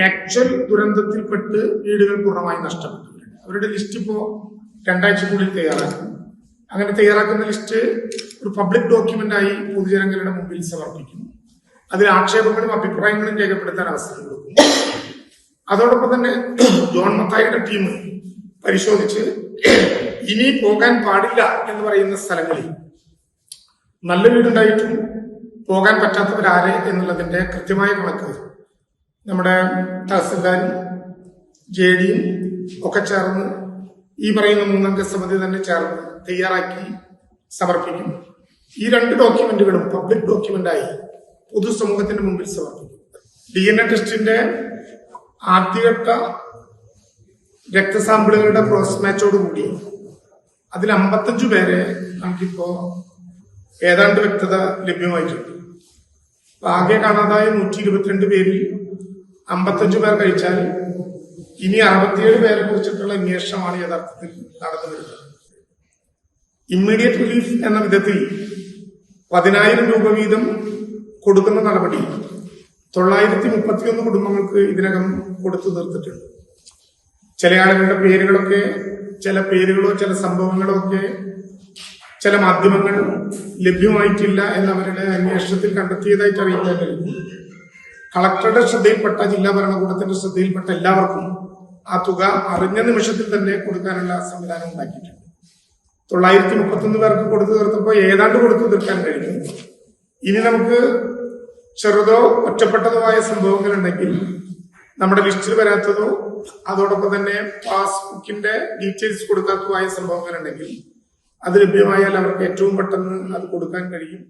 Actual ദുരന്തത്തിൽപ്പെട്ട് വീടുകൾ പൂർണമായി നഷ്ടപ്പെട്ടവരുണ്ട് അവരുടെ ലിസ്റ്റ് ഇപ്പോ രണ്ടാഴ്ചക്കുള്ളിൽ തയ്യാറാക്കും. അങ്ങനെ തയ്യാറാക്കുന്ന ലിസ്റ്റ് ഒരു പബ്ലിക് ഡോക്യുമെന്റ് ആയി പൊതുജനങ്ങളുടെ മുമ്പിൽ സമർപ്പിക്കും അതിൽ ആക്ഷേപങ്ങളും അഭിപ്രായങ്ങളും രേഖപ്പെടുത്താൻ അവസരം കൊടുക്കും അതോടൊപ്പം തന്നെ ജോൺ മത്തായിയുടെ ടീം പരിശോധിച്ച് ഇനി പോകാൻ പാടില്ല എന്ന് പറയുന്ന സ്ഥലങ്ങളിൽ നല്ല വീടുണ്ടായിട്ടും പോകാൻ പറ്റാത്തവരാരെ എന്നുള്ളതിന്റെ കൃത്യമായ കണക്ക് നമ്മുടെ തഹസിൽദാരും ജെ ഡിയും ഒക്കെ ചേർന്ന് ഈ പറയുന്ന മൂന്നംഗ സമിതി തന്നെ ചേർന്ന് തയ്യാറാക്കി സമർപ്പിക്കും. ഈ രണ്ട് ഡോക്യുമെന്റുകളും പബ്ലിക് ഡോക്യുമെന്റായി പൊതുസമൂഹത്തിന്റെ മുമ്പിൽ സമർപ്പിക്കും. ഡി എൻ എ ടെസ്റ്റിന്റെ ആദ്യഘട്ട രക്തസാമ്പിളുകളുടെ ക്രോസ് മാച്ചോടുകൂടി അതിൽ അമ്പത്തഞ്ചു പേരെ നമുക്കിപ്പോ ഏതാണ്ട് വ്യക്തത ലഭ്യമായിട്ടുണ്ട്. ആകെ കാണാതായ നൂറ്റി ഇരുപത്തിരണ്ട് പേരിൽ അമ്പത്തഞ്ചു പേർ കഴിച്ചാൽ ഇനി അറുപത്തിയേഴ് പേരെ കുറിച്ചിട്ടുള്ള അന്വേഷണമാണ് യഥാർത്ഥത്തിൽ നടന്നു വരുന്നത്. ഇമ്മീഡിയറ്റ് റിലീഫ് എന്ന വിധത്തിൽ പതിനായിരം രൂപ വീതം കൊടുക്കുന്ന നടപടി തൊള്ളായിരത്തി മുപ്പത്തിയൊന്ന് കുടുംബങ്ങൾക്ക് ഇതിനകം കൊടുത്തു തീർത്തിട്ടുണ്ട് ചില ആളുകളുടെ പേരുകളൊക്കെ ചില പേരുകളോ ചില സംഭവങ്ങളോ ഒക്കെ ചില മാധ്യമങ്ങൾ ലഭ്യമായിട്ടില്ല എന്നവരുടെ അന്വേഷണത്തിൽ കണ്ടെത്തിയതായിട്ട് അറിയിക്കാൻ കഴിയും. കളക്ടറുടെ ശ്രദ്ധയിൽപ്പെട്ട ജില്ലാ ഭരണകൂടത്തിന്റെ ശ്രദ്ധയിൽപ്പെട്ട എല്ലാവർക്കും ആ തുക അറിഞ്ഞ നിമിഷത്തിൽ തന്നെ കൊടുക്കാനുള്ള സംവിധാനം ഉണ്ടാക്കിയിട്ടുണ്ട്. തൊള്ളായിരത്തി മുപ്പത്തൊന്ന് പേർക്ക് കൊടുത്തു തീർത്തപ്പോൾ ഏതാണ്ട് കൊടുത്തു തീർക്കാൻ കഴിഞ്ഞു. ഇനി നമുക്ക് ചെറുതോ ഒറ്റപ്പെട്ടതോ ആയ സംഭവങ്ങൾ ഉണ്ടെങ്കിൽ നമ്മുടെ ലിസ്റ്റിൽ വരാത്തതോ അതോടൊപ്പം തന്നെ പാസ്ബുക്കിന്റെ ഡീറ്റെയിൽസ് കൊടുക്കാത്തതോ ആയ സംഭവങ്ങൾ ഉണ്ടെങ്കിൽ അത് ലഭ്യമായാൽ അവർക്ക് ഏറ്റവും പെട്ടെന്ന് അത് കൊടുക്കാൻ കഴിയും.